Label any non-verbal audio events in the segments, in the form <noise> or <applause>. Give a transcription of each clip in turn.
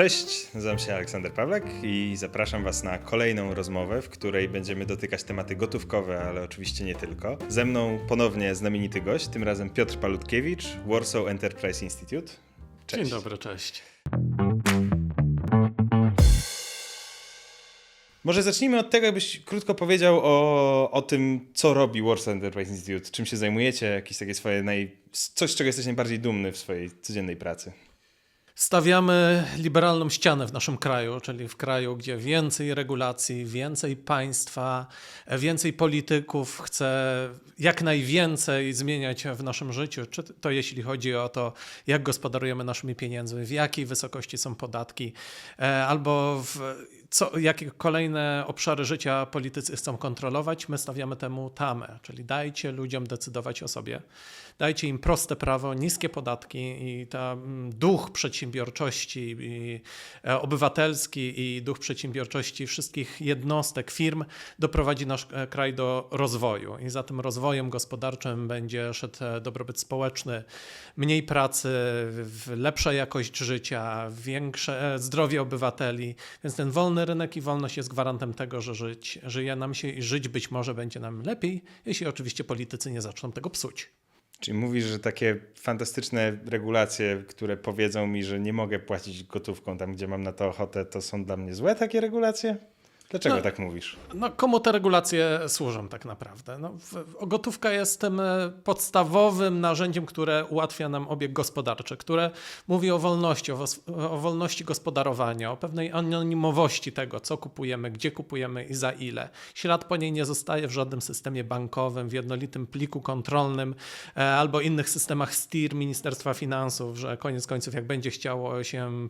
Cześć, nazywam się Aleksander Pawlak i zapraszam Was na kolejną rozmowę, w której będziemy dotykać tematy gotówkowe, ale oczywiście nie tylko. Ze mną ponownie znamienity gość, tym razem Piotr Palutkiewicz, Warsaw Enterprise Institute. Cześć. Dzień dobry, cześć. Może zacznijmy od tego, jakbyś krótko powiedział o, o tym, co robi Warsaw Enterprise Institute, czym się zajmujecie, jakieś takie swoje naj... coś, z czego jesteś najbardziej dumny w swojej codziennej pracy. Stawiamy liberalną ścianę w naszym kraju, czyli w kraju, gdzie więcej regulacji, więcej państwa, więcej polityków chce jak najwięcej zmieniać w naszym życiu. Czy to jeśli chodzi o to, jak gospodarujemy naszymi pieniędzmi, w jakiej wysokości są podatki, e, albo w co, jakie kolejne obszary życia politycy chcą kontrolować, my stawiamy temu tamę, czyli dajcie ludziom decydować o sobie, dajcie im proste prawo, niskie podatki i ten duch przedsiębiorczości i e, obywatelski i duch przedsiębiorczości wszystkich jednostek, firm doprowadzi nasz e, kraj do rozwoju i za tym rozwojem gospodarczym będzie szedł e, dobrobyt społeczny, mniej pracy, lepsza jakość życia, większe zdrowie obywateli, więc ten wolny rynek i wolność jest gwarantem tego, że żyć, żyje nam się i żyć być może będzie nam lepiej, jeśli oczywiście politycy nie zaczną tego psuć. Czyli mówisz, że takie fantastyczne regulacje, które powiedzą mi, że nie mogę płacić gotówką tam, gdzie mam na to ochotę, to są dla mnie złe takie regulacje? Dlaczego No. tak mówisz? No, komu te regulacje służą tak naprawdę? No, gotówka jest tym e, podstawowym narzędziem, które ułatwia nam obieg gospodarczy, które mówi o wolności, o, o wolności gospodarowania, o pewnej anonimowości tego, co kupujemy, gdzie kupujemy i za ile. Ślad po niej nie zostaje w żadnym systemie bankowym, w jednolitym pliku kontrolnym e, albo innych systemach STIR Ministerstwa Finansów, że koniec końców, jak będzie chciało się,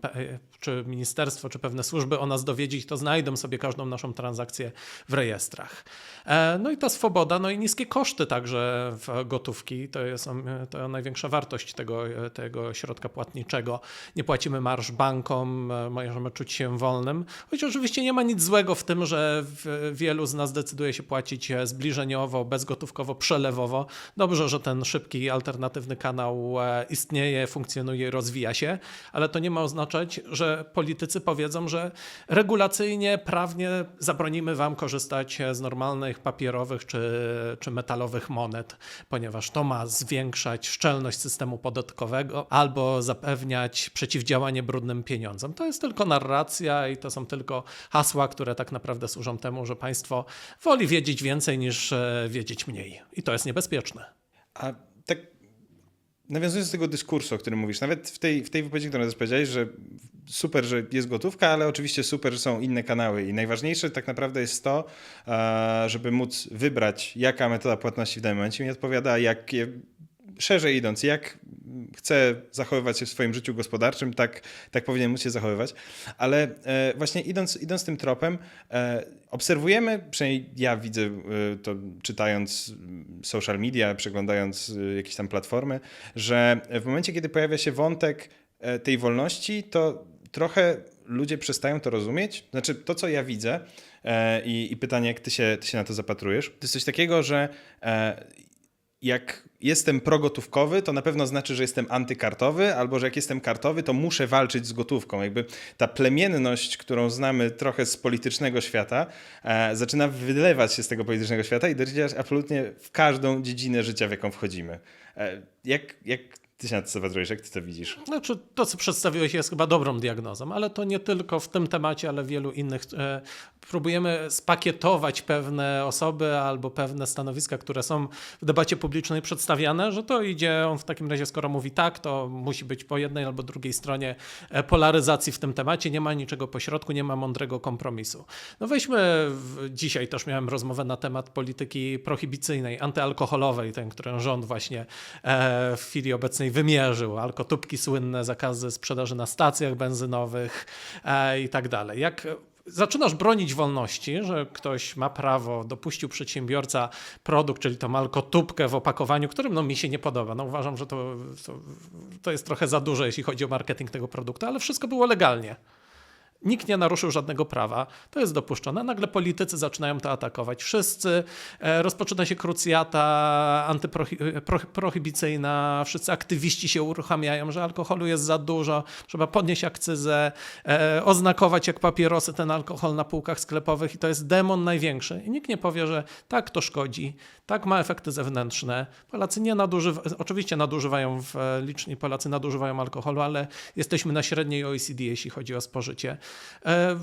czy ministerstwo, czy pewne służby o nas dowiedzieć, to znajdą sobie każdą naszą transakcję w rejestrach. E, No i ta swoboda, no i niskie koszty także w gotówki, to jest e, to największa wartość tego, tego środka płatniczego. Nie płacimy marsz bankom, e, możemy czuć się wolnym, choć oczywiście nie ma nic złego w tym, że wielu z nas decyduje się płacić e, zbliżeniowo, bezgotówkowo, przelewowo. Dobrze, że ten szybki, alternatywny kanał istnieje, funkcjonuje rozwija się, ale to nie ma oznaczać, że politycy powiedzą, że regulacyjnie, prawnie zabronimy wam korzystać z normalnych papierowych czy, czy metalowych monet, ponieważ to ma zwiększać szczelność systemu podatkowego albo zapewniać przeciwdziałanie brudnym pieniądzom. To jest tylko narracja i to są tylko hasła, które tak naprawdę służą temu, że państwo woli wiedzieć więcej niż e, wiedzieć mniej. I to jest niebezpieczne. A tak nawiązując do tego dyskursu, o którym mówisz, nawet w tej, w tej wypowiedzi, którą teraz powiedziałeś, że super, że jest gotówka, ale oczywiście super, że są inne kanały i najważniejsze tak naprawdę jest to, e, żeby móc wybrać, jaka metoda płatności w danym momencie mi odpowiada, jakie szerzej idąc, jak chcę zachowywać się w swoim życiu gospodarczym, tak, tak powinien móc się zachowywać. Ale e, właśnie idąc, idąc tym tropem, e, obserwujemy, przynajmniej ja widzę to czytając social media, przeglądając jakieś tam platformy, że w momencie, kiedy pojawia się wątek tej wolności, to trochę ludzie przestają to rozumieć. Znaczy, to co ja widzę e, i, i pytanie, jak ty się, ty się na to zapatrujesz, to jest coś takiego, że e, jak jestem progotówkowy, to na pewno znaczy, że jestem antykartowy, albo że jak jestem kartowy, to muszę walczyć z gotówką. Jakby ta plemienność, którą znamy trochę z politycznego świata, e, zaczyna wylewać się z tego politycznego świata i docierać absolutnie w każdą dziedzinę życia, w jaką wchodzimy. E, jak, jak ty się na to zapatrujesz? Jak ty to widzisz? Znaczy, to, co przedstawiłeś, jest chyba dobrą diagnozą, ale to nie tylko w tym temacie, ale wielu innych. E, próbujemy spakietować pewne osoby albo pewne stanowiska, które są w debacie publicznej przedstawiane, że to idzie on w takim razie, skoro mówi tak, to musi być po jednej albo drugiej stronie e, polaryzacji w tym temacie, nie ma niczego pośrodku, nie ma mądrego kompromisu. No weźmy, dzisiaj też miałem rozmowę na temat polityki prohibicyjnej, antyalkoholowej, ten, którą rząd właśnie e, w chwili obecnej wymierzył. Alkotubki słynne, zakazy sprzedaży na stacjach benzynowych e, i tak dalej. Jak zaczynasz bronić wolności, że ktoś ma prawo, dopuścił przedsiębiorca produkt, czyli tą alkotubkę w opakowaniu, którym no, mi się nie podoba. No, uważam, że to, to, to jest trochę za dużo, jeśli chodzi o marketing tego produktu, ale wszystko było legalnie. Nikt nie naruszył żadnego prawa, to jest dopuszczone. Nagle politycy zaczynają to atakować. Wszyscy, e, rozpoczyna się krucjata antyprohibicyjna, wszyscy aktywiści się uruchamiają, że alkoholu jest za dużo, trzeba podnieść akcyzę, e, oznakować jak papierosy ten alkohol na półkach sklepowych i to jest demon największy. I nikt nie powie, że tak to szkodzi, tak ma efekty zewnętrzne. Polacy nie nadużywają, oczywiście nadużywają, w, liczni Polacy nadużywają alkoholu, ale jesteśmy na średniej OECD, jeśli chodzi o spożycie. E,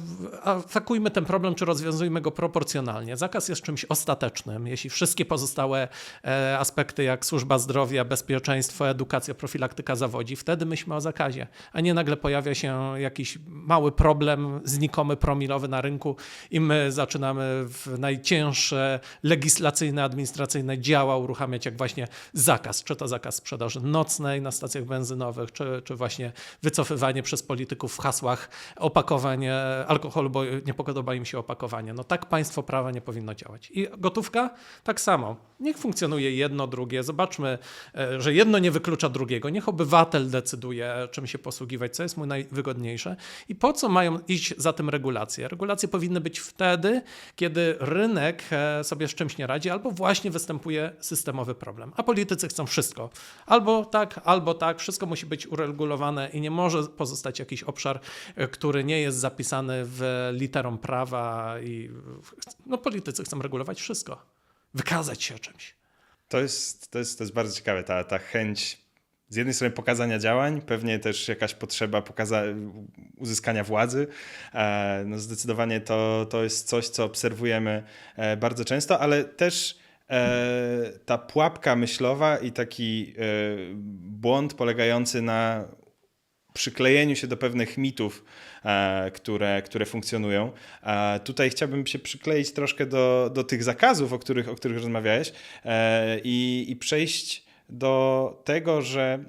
Atakujmy ten problem, czy rozwiązujmy go proporcjonalnie. Zakaz jest czymś ostatecznym. Jeśli wszystkie pozostałe e, aspekty, jak służba zdrowia, bezpieczeństwo, edukacja, profilaktyka zawodzi, wtedy myślmy o zakazie, a nie nagle pojawia się jakiś mały problem, znikomy, promilowy na rynku i my zaczynamy w najcięższe legislacyjne, administracyjne działa uruchamiać, jak właśnie zakaz, czy to zakaz sprzedaży nocnej na stacjach benzynowych, czy, czy właśnie wycofywanie przez polityków w hasłach opakowań e, alkoholu, bo nie podoba im się opakowanie. No tak państwo prawa nie powinno działać. I gotówka tak samo. Niech funkcjonuje jedno, drugie. Zobaczmy, e, że jedno nie wyklucza drugiego. Niech obywatel decyduje, czym się posługiwać, co jest mu najwygodniejsze. I po co mają iść za tym regulacje? Regulacje powinny być wtedy, kiedy rynek e, sobie z czymś nie radzi, albo właśnie występuje systemowy problem. A politycy chcą wszystko. Albo tak, albo tak. Wszystko musi być uregulowane i nie może pozostać jakiś obszar, e, który nie jest zapisany w literą prawa i no politycy chcą regulować wszystko. Wykazać się czymś. To jest, to jest, to jest bardzo ciekawe, ta, ta chęć z jednej strony pokazania działań, pewnie też jakaś potrzeba uzyskania władzy. E, No zdecydowanie to, to jest coś, co obserwujemy e, bardzo często, ale też e, ta pułapka myślowa i taki błąd polegający na przyklejeniu się do pewnych mitów, e, które, które funkcjonują. E, tutaj chciałbym się przykleić troszkę do, do tych zakazów, o których, o których rozmawiałeś e, i, i przejść do tego, że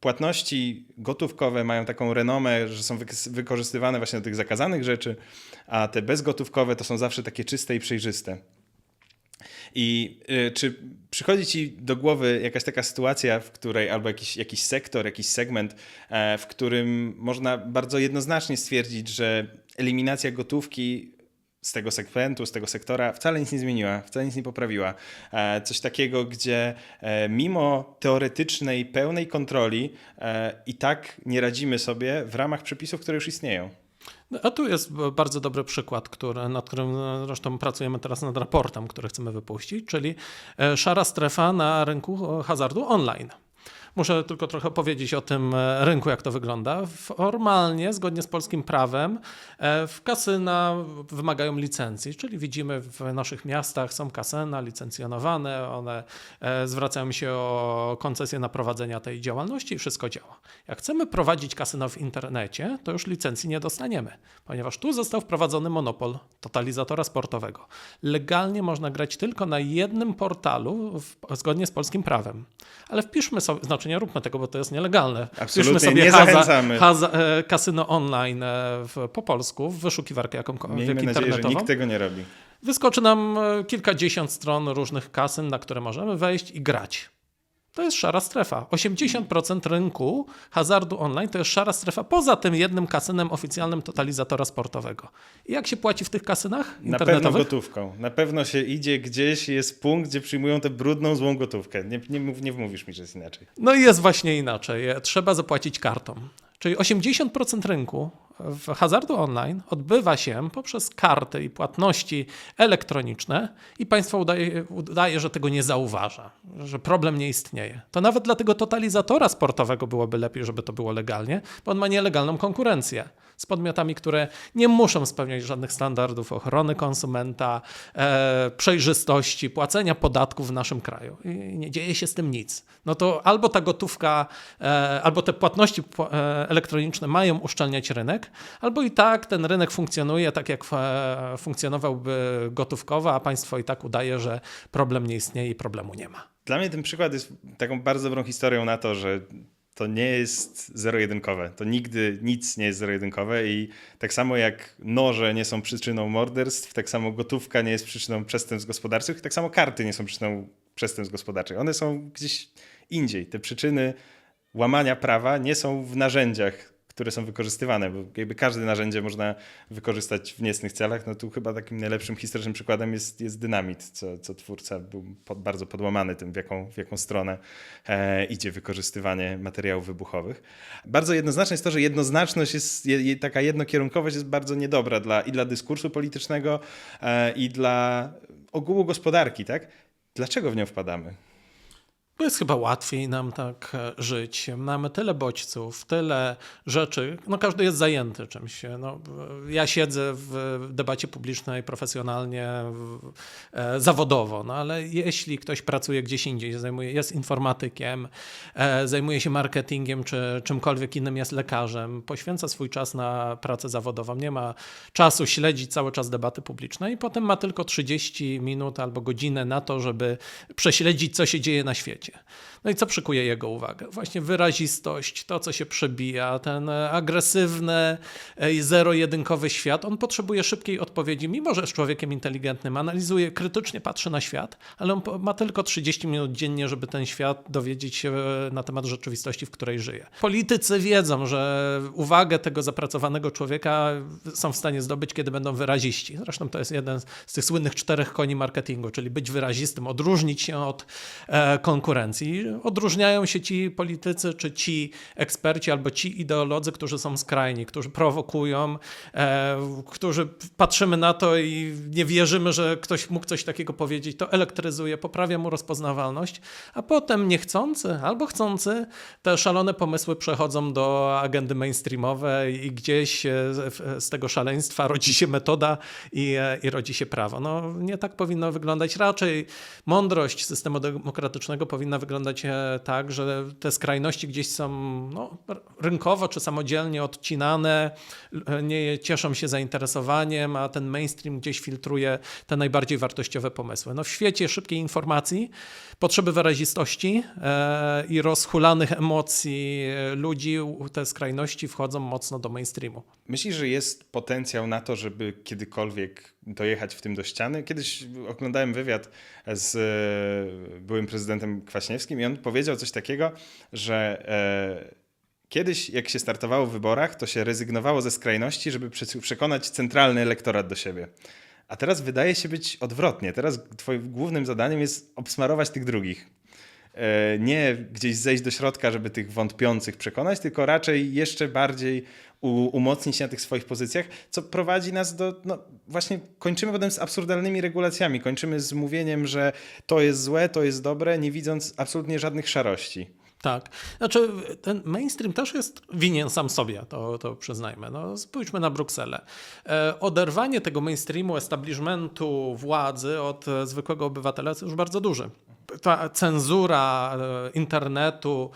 płatności gotówkowe mają taką renomę, że są wyk- wykorzystywane właśnie do tych zakazanych rzeczy, a te bezgotówkowe to są zawsze takie czyste i przejrzyste. I y, czy przychodzi ci do głowy jakaś taka sytuacja, w której albo jakiś, jakiś sektor, jakiś segment, e, w którym można bardzo jednoznacznie stwierdzić, że eliminacja gotówki z tego segmentu, z tego sektora wcale nic nie zmieniła, wcale nic nie poprawiła. E, Coś takiego, gdzie e, mimo teoretycznej, pełnej kontroli i tak nie radzimy sobie w ramach przepisów, które już istnieją. A tu jest bardzo dobry przykład, który, nad którym e, zresztą pracujemy teraz nad raportem, który chcemy wypuścić, czyli e, szara strefa na rynku e, hazardu online. Muszę tylko trochę powiedzieć o tym e, rynku, jak to wygląda. Formalnie, zgodnie z polskim prawem, e, w kasyna wymagają licencji, czyli widzimy w naszych miastach są kasyna licencjonowane, one e, zwracają się o koncesję na prowadzenie tej działalności i wszystko działa. Jak chcemy prowadzić kasyno w internecie, to już licencji nie dostaniemy, ponieważ tu został wprowadzony monopol totalizatora sportowego. Legalnie można grać tylko na jednym portalu w, zgodnie z polskim prawem. Ale wpiszmy sobie, znaczy nie róbmy tego, bo to jest nielegalne. Absolutnie, sobie nie haza, zachęcamy. haza, e, kasyno online e, w, po polsku w wyszukiwarkę jakąkolwiek Miejmy nadzieję, że internetową. nikt tego nie robi. Wyskoczy nam e, kilkadziesiąt stron różnych kasyn, na które możemy wejść i grać. To jest szara strefa. 80% rynku hazardu online to jest szara strefa, poza tym jednym kasynem oficjalnym totalizatora sportowego. I jak się płaci w tych kasynach Na pewno gotówką. Na pewno się idzie gdzieś, jest punkt, gdzie przyjmują tę brudną, złą gotówkę. Nie, nie, mów, nie wmówisz mi, że jest inaczej. No i jest właśnie inaczej. Trzeba zapłacić kartą. Czyli 80% rynku w hazardu online odbywa się poprzez karty i płatności elektroniczne i państwo udaje, udaje, że tego nie zauważa, że problem nie istnieje. To nawet dla tego totalizatora sportowego byłoby lepiej, żeby to było legalnie, bo on ma nielegalną konkurencję z podmiotami, które nie muszą spełniać żadnych standardów ochrony konsumenta, e, przejrzystości, płacenia podatków w naszym kraju. I nie dzieje się z tym nic. No to albo ta gotówka, e, albo te płatności pła- e, elektroniczne mają uszczelniać rynek, albo i tak ten rynek funkcjonuje tak, jak e, funkcjonowałby gotówkowo, a państwo i tak udaje, że problem nie istnieje i problemu nie ma. Dla mnie ten przykład jest taką bardzo dobrą historią na to, że to nie jest zero-jedynkowe. To nigdy nic nie jest zero-jedynkowe i tak samo jak noże nie są przyczyną morderstw, tak samo gotówka nie jest przyczyną przestępstw gospodarczych, tak samo karty nie są przyczyną przestępstw gospodarczych. One są gdzieś indziej. Te przyczyny łamania prawa nie są w narzędziach, które są wykorzystywane, bo jakby każde narzędzie można wykorzystać w niecnych celach. No tu chyba takim najlepszym historycznym przykładem jest, jest dynamit, co, co twórca był pod, bardzo podłamany tym, w jaką, w jaką stronę e, idzie wykorzystywanie materiałów wybuchowych. Bardzo jednoznaczne jest to, że jednoznaczność jest, je, taka jednokierunkowość jest bardzo niedobra dla, i dla dyskursu politycznego, e, i dla ogółu gospodarki, tak? Dlaczego w nią wpadamy? Bo jest chyba łatwiej nam tak e, żyć. Mamy tyle bodźców, tyle rzeczy. No każdy jest zajęty czymś. No, ja siedzę w debacie publicznej profesjonalnie, e, zawodowo, no ale jeśli ktoś pracuje gdzieś indziej, zajmuje, jest informatykiem, e, zajmuje się marketingiem czy czymkolwiek innym, jest lekarzem, poświęca swój czas na pracę zawodową, nie ma czasu śledzić cały czas debaty publicznej i potem ma tylko 30 minut albo godzinę na to, żeby prześledzić, co się dzieje na świecie. No i co przykuje jego uwagę? Właśnie wyrazistość, to co się przebija, ten agresywny, e, zero-jedynkowy świat. On potrzebuje szybkiej odpowiedzi, mimo że jest człowiekiem inteligentnym, analizuje, krytycznie patrzy na świat, ale on ma tylko 30 minut dziennie, żeby ten świat dowiedzieć się e, na temat rzeczywistości, w której żyje. Politycy wiedzą, że uwagę tego zapracowanego człowieka są w stanie zdobyć, kiedy będą wyraziści. Zresztą to jest jeden z tych słynnych czterech koni marketingu, czyli być wyrazistym, odróżnić się od e, konkurencji. Odróżniają się ci politycy, czy ci eksperci, albo ci ideolodzy, którzy są skrajni, którzy prowokują, e, którzy patrzymy na to i nie wierzymy, że ktoś mógł coś takiego powiedzieć. To elektryzuje, poprawia mu rozpoznawalność, a potem niechcący albo chcący te szalone pomysły przechodzą do agendy mainstreamowej i gdzieś e, z- tego szaleństwa rodzi się metoda i, e, i rodzi się prawo. No, nie tak powinno wyglądać. Raczej mądrość systemu demokratycznego powinna wyglądać e, tak, że te skrajności gdzieś są no, rynkowo czy samodzielnie odcinane, l- nie cieszą się zainteresowaniem, a ten mainstream gdzieś filtruje te najbardziej wartościowe pomysły. No, w świecie szybkiej informacji, potrzeby wyrazistości e, i rozhulanych emocji e, ludzi, te skrajności wchodzą mocno do mainstreamu. Myślisz, że jest potencjał na to, żeby kiedykolwiek dojechać w tym do ściany? Kiedyś oglądałem wywiad z e, byłym prezydentem Kwaśniewskim i on powiedział coś takiego, że e, kiedyś jak się startowało w wyborach, to się rezygnowało ze skrajności, żeby prze- przekonać centralny elektorat do siebie. A teraz wydaje się być odwrotnie. Teraz twoim głównym zadaniem jest obsmarować tych drugich. E, nie gdzieś zejść do środka, żeby tych wątpiących przekonać, tylko raczej jeszcze bardziej umocnić się na tych swoich pozycjach, co prowadzi nas do, no właśnie kończymy potem z absurdalnymi regulacjami, kończymy z mówieniem, że to jest złe, to jest dobre, nie widząc absolutnie żadnych szarości. Tak. Znaczy, ten mainstream też jest winien sam sobie, to, to przyznajmy. No, spójrzmy na Brukselę. E, oderwanie tego mainstreamu, establishmentu, władzy od zwykłego obywatela jest już bardzo duży. Ta cenzura e, internetu,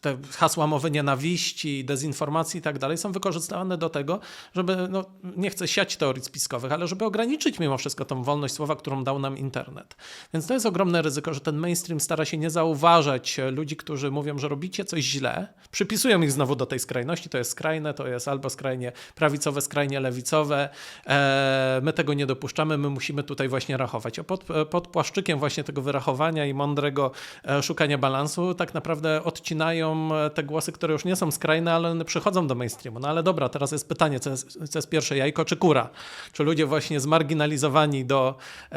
te hasła mowy nienawiści, dezinformacji i tak dalej są wykorzystywane do tego, żeby, no, nie chcę siać teorii spiskowych, ale żeby ograniczyć mimo wszystko tą wolność słowa, którą dał nam internet. Więc to jest ogromne ryzyko, że ten mainstream stara się nie zauważać ludzi, którzy mówią, że robicie coś źle, przypisują ich znowu do tej skrajności, to jest skrajne, to jest albo skrajnie prawicowe, skrajnie lewicowe, e, my tego nie dopuszczamy, my musimy tutaj właśnie rachować. A pod, e, pod płaszczykiem właśnie tego wyrachowania i mądrego e, szukania balansu tak naprawdę odcinają e, te głosy, które już nie są skrajne, ale one przychodzą do mainstreamu. No ale dobra, teraz jest pytanie, co jest, co jest pierwsze, jajko czy kura? Czy ludzie właśnie zmarginalizowani do, e,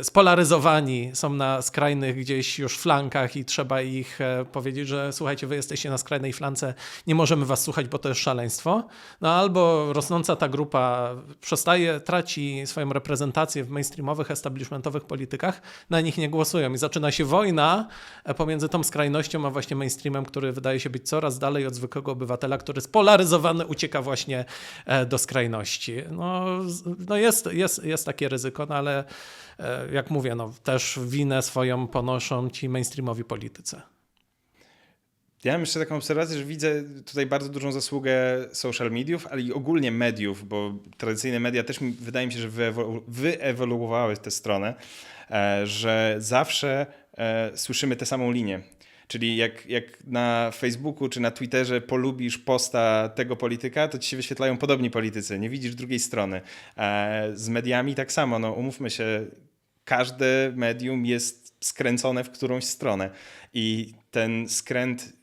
e, spolaryzowani są na skrajnych gdzieś już flankach i trzeba ich powiedzieć, że słuchajcie, wy jesteście na skrajnej flance, nie możemy was słuchać, bo to jest szaleństwo. No albo rosnąca ta grupa przestaje, traci swoją reprezentację w mainstreamowych, establishmentowych politykach, na nich nie głosują i zaczyna się wojna e, pomiędzy tą skrajnością, a właśnie mainstreamem, który wydaje się być coraz dalej od zwykłego obywatela, który spolaryzowany ucieka właśnie e, do skrajności. No, no jest, jest, jest takie ryzyko, no ale e, jak mówię, no też winę swoją ponoszą ci mainstreamowi politycy. Ja mam jeszcze taką obserwację, że widzę tutaj bardzo dużą zasługę social mediów, ale i ogólnie mediów, bo tradycyjne media też mi, wydaje mi się, że wyewolu- wyewoluowały tę stronę, e, że zawsze e, słyszymy tę samą linię. Czyli jak, jak na Facebooku czy na Twitterze polubisz posta tego polityka, to ci się wyświetlają podobni politycy, nie widzisz drugiej strony. E, z mediami tak samo, no umówmy się, każde medium jest skręcone w którąś stronę i ten skręt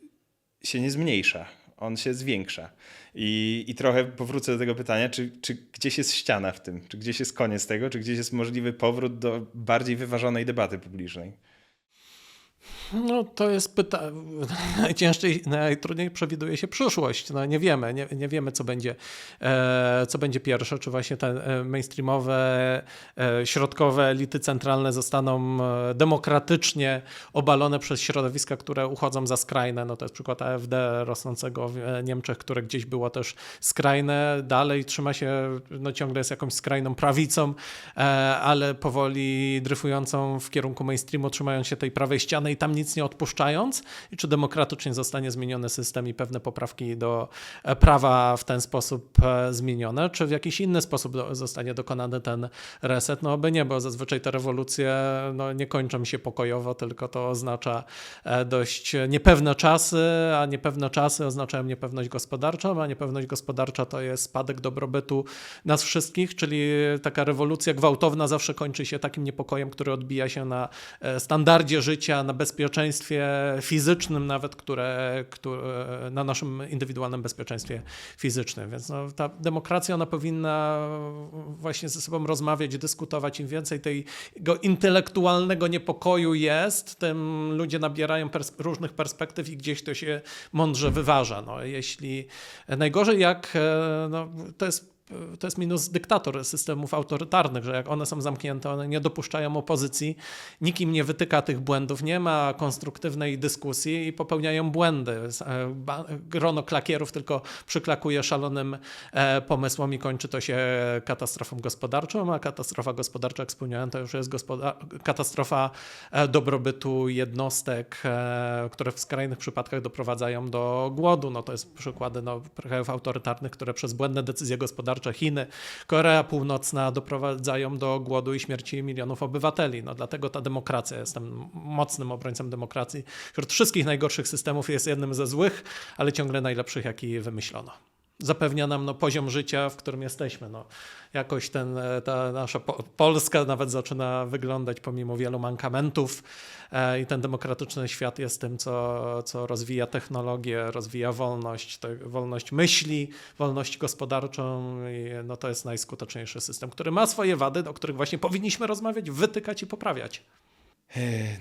się nie zmniejsza. on się zwiększa. I, i trochę powrócę do tego pytania, czy, czy gdzieś jest ściana w tym? Czy gdzieś jest koniec tego? Czy gdzieś jest możliwy powrót do bardziej wyważonej debaty publicznej? No to jest pytanie. <laughs> Najciężej, najtrudniej przewiduje się przyszłość. No, nie wiemy, nie, nie wiemy, co będzie, e, co będzie pierwsze, czy właśnie te e, mainstreamowe, e, środkowe elity centralne zostaną e, demokratycznie obalone przez środowiska, które uchodzą za skrajne. No to jest przykład AfD rosnącego w e, Niemczech, które gdzieś było też skrajne, dalej trzyma się, no ciągle jest jakąś skrajną prawicą, e, ale powoli dryfującą w kierunku mainstreamu, trzymając się tej prawej ściany tam nic nie odpuszczając, i czy demokratycznie zostanie zmieniony system i pewne poprawki do e, prawa w ten sposób e, zmienione, czy w jakiś inny sposób zostanie dokonany ten reset, no oby nie, bo zazwyczaj te rewolucje no, nie kończą się pokojowo, tylko to oznacza e, dość niepewne czasy, a niepewne czasy oznaczają niepewność gospodarczą, a niepewność gospodarcza to jest spadek dobrobytu nas wszystkich, czyli taka rewolucja gwałtowna zawsze kończy się takim niepokojem, który odbija się na standardzie życia, na bezpieczeństwie fizycznym nawet, które, które na naszym indywidualnym bezpieczeństwie fizycznym. Więc no, ta demokracja, ona powinna właśnie ze sobą rozmawiać, dyskutować. Im więcej tego intelektualnego niepokoju jest, tym ludzie nabierają pers różnych perspektyw i gdzieś to się mądrze wyważa. No, jeśli najgorzej jak, e, no, to jest to jest minus dyktator systemów autorytarnych, że jak one są zamknięte, one nie dopuszczają opozycji, nikim nie wytyka tych błędów, nie ma konstruktywnej dyskusji i popełniają błędy. E, Grono klakierów tylko przyklakuje szalonym e, pomysłom i kończy to się katastrofą gospodarczą, a katastrofa gospodarcza, jak wspomniałem, to już jest katastrofa e, dobrobytu jednostek, które w skrajnych przypadkach doprowadzają do głodu. No to jest przykłady no, krajów autorytarnych, które przez błędne decyzje gospodarcze Chiny, Korea Północna doprowadzają do głodu i śmierci milionów obywateli. No dlatego ta demokracja, jestem mocnym obrońcą demokracji. Wśród wszystkich najgorszych systemów jest jednym ze złych, ale ciągle najlepszych, jaki wymyślono zapewnia nam no, poziom życia, w którym jesteśmy. No, jakoś ten, e, ta nasza po Polska nawet zaczyna wyglądać pomimo wielu mankamentów e, i ten demokratyczny świat jest tym, co, co rozwija technologię, rozwija wolność, te, wolność myśli, wolność gospodarczą i no, to jest najskuteczniejszy system, który ma swoje wady, o których właśnie powinniśmy rozmawiać, wytykać i poprawiać.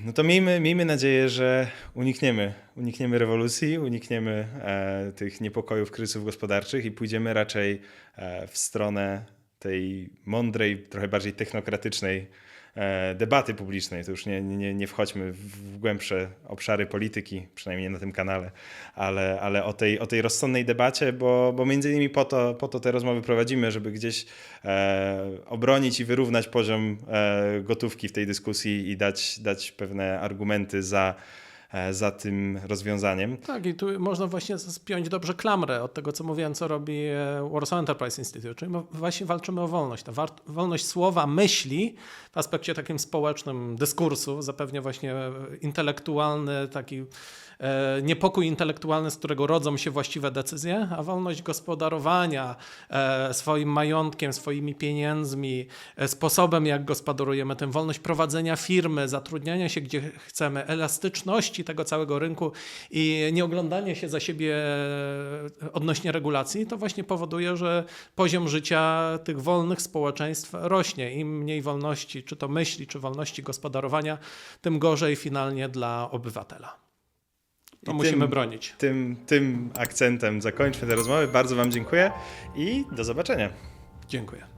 No to miejmy, miejmy nadzieję, że unikniemy, unikniemy rewolucji, unikniemy e, tych niepokojów, kryzysów gospodarczych i pójdziemy raczej e, w stronę tej mądrej, trochę bardziej technokratycznej debaty publicznej. To już nie, nie, nie wchodźmy w głębsze obszary polityki, przynajmniej nie na tym kanale, ale, ale o, tej, o tej rozsądnej debacie, bo, bo między innymi po to, po to te rozmowy prowadzimy, żeby gdzieś e, obronić i wyrównać poziom e, gotówki w tej dyskusji i dać, dać pewne argumenty za, e, za tym rozwiązaniem. Tak, i tu można właśnie spiąć dobrze klamrę od tego, co mówiłem, co robi e, Warsaw Enterprise Institute, czyli właśnie walczymy o wolność. Ta wolność słowa, myśli w aspekcie takim społecznym dyskursu zapewnia właśnie e, intelektualny taki e, niepokój intelektualny, z którego rodzą się właściwe decyzje, a wolność gospodarowania e, swoim majątkiem, swoimi pieniędzmi, e, sposobem, jak gospodarujemy tym, wolność prowadzenia firmy, zatrudniania się gdzie chcemy, elastyczności tego całego rynku i nie oglądanie się za siebie e, odnośnie regulacji, to właśnie powoduje, że poziom życia tych wolnych społeczeństw rośnie. Im mniej wolności, czy to myśli, czy wolności gospodarowania, tym gorzej finalnie dla obywatela. To I musimy tym- bronić. Tym, tym akcentem zakończmy tę rozmowę. Bardzo Wam dziękuję i do zobaczenia. Dziękuję.